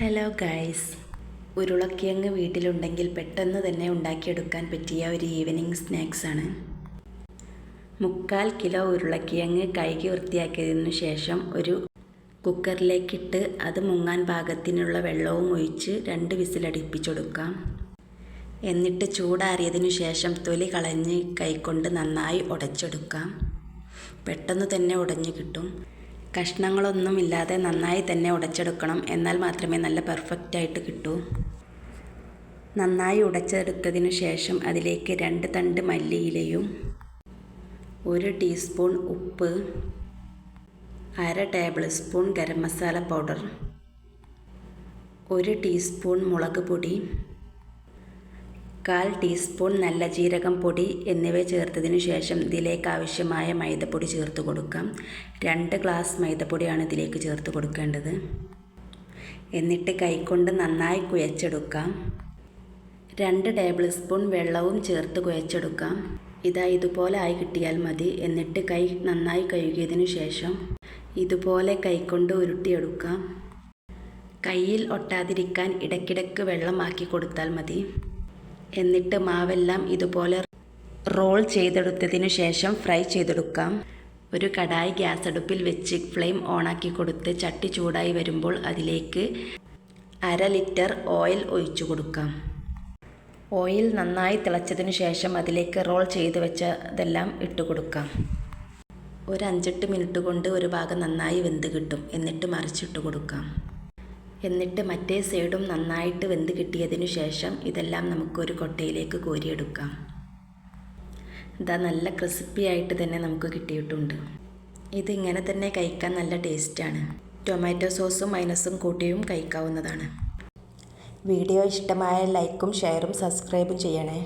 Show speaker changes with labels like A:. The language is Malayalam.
A: ഹലോ ഗൈസ് ഉരുളക്കിഴങ്ങ് വീട്ടിലുണ്ടെങ്കിൽ പെട്ടെന്ന് തന്നെ ഉണ്ടാക്കിയെടുക്കാൻ പറ്റിയ ഒരു ഈവനിങ് സ്നാക്സാണ് മുക്കാൽ കിലോ ഉരുളക്കിഴങ്ങ് കഴുകി വൃത്തിയാക്കിയതിനു ശേഷം ഒരു കുക്കറിലേക്കിട്ട് അത് മുങ്ങാൻ പാകത്തിനുള്ള വെള്ളവും ഒഴിച്ച് രണ്ട് വിസിലടിപ്പിച്ചെടുക്കാം. എന്നിട്ട് ചൂടാറിയതിനു ശേഷം തൊലി കളഞ്ഞ് കൈകൊണ്ട് നന്നായി ഉടച്ചെടുക്കാം. പെട്ടെന്ന് തന്നെ ഉടഞ്ഞു കിട്ടും. കഷ്ണങ്ങളൊന്നുമില്ലാതെ നന്നായി തന്നെ ഉടച്ചെടുക്കണം. എന്നാൽ മാത്രമേ നല്ല പെർഫെക്റ്റ് ആയിട്ട് കിട്ടൂ. നന്നായി ഉടച്ചെടുത്തതിനു ശേഷം അതിലേക്ക് രണ്ട് തണ്ട് മല്ലിയിലയും ഒരു ടീസ്പൂൺ ഉപ്പ് അര tablespoon garam masala powder ഒരു ടീസ്പൂൺ മുളക് പൊടി കാൽ ടീസ്പൂൺ നല്ല ജീരകം പൊടി എന്നിവ ചേർത്തതിനു ശേഷം ഇതിലേക്ക് ആവശ്യമായ മൈദപ്പൊടി ചേർത്ത് കൊടുക്കാം. രണ്ട് ഗ്ലാസ് മൈദപ്പൊടിയാണ് ഇതിലേക്ക് ചേർത്ത് കൊടുക്കേണ്ടത്. എന്നിട്ട് കൈകൊണ്ട് നന്നായി കുഴച്ചെടുക്കാം. രണ്ട് ടേബിൾ സ്പൂൺ വെള്ളവും ചേർത്ത് കുഴച്ചെടുക്കാം. ഇതാ ഇതുപോലെ ആയി കിട്ടിയാൽ മതി. എന്നിട്ട് കൈ നന്നായി കഴുകിയതിനു ശേഷം ഇതുപോലെ കൈകൊണ്ട് ഉരുട്ടിയെടുക്കാം. കയ്യിൽ ഒട്ടാതിരിക്കാൻ ഇടയ്ക്കിടയ്ക്ക് വെള്ളമാക്കി കൊടുത്താൽ മതി. എന്നിട്ട് മാവെല്ലാം ഇതുപോലെ റോൾ ചെയ്തെടുത്തതിനു ശേഷം ഫ്രൈ ചെയ്തെടുക്കാം. ഒരു കടായി ഗ്യാസ് അടുപ്പിൽ വെച്ച് ഫ്ലെയിം ഓണാക്കി കൊടുത്ത് ചട്ടി ചൂടായി വരുമ്പോൾ അതിലേക്ക് അര ലിറ്റർ ഓയിൽ ഒഴിച്ചു കൊടുക്കാം. ഓയിൽ നന്നായി തിളച്ചതിനു ശേഷം അതിലേക്ക് റോൾ ചെയ്ത് വെച്ചതെല്ലാം ഇട്ട് കൊടുക്കാം. ഒരു അഞ്ചെട്ട് മിനിറ്റ് കൊണ്ട് ഒരു ഭാഗം നന്നായി വെന്ത് കിട്ടും. എന്നിട്ട് മറിച്ചിട്ട് കൊടുക്കാം. എന്നിട്ട് മറ്റേ സൈഡും നന്നായിട്ട് വെന്ത് കിട്ടിയതിനു ശേഷം ഇതെല്ലാം നമുക്കൊരു കൊട്ടയിലേക്ക് കോരിയെടുക്കാം. ഇതാ നല്ല ക്രിസ്പി ആയിട്ട് തന്നെ നമുക്ക് കിട്ടിയിട്ടുണ്ട്. ഇതിങ്ങനെ തന്നെ കഴിക്കാൻ നല്ല ടേസ്റ്റാണ് ടൊമാറ്റോ സോസും മൈനസും കൂട്ടിയും കഴിക്കാവുന്നതാണ്. വീഡിയോ ഇഷ്ടമായ ലൈക്കും ഷെയറും സബ്സ്ക്രൈബും ചെയ്യണേ.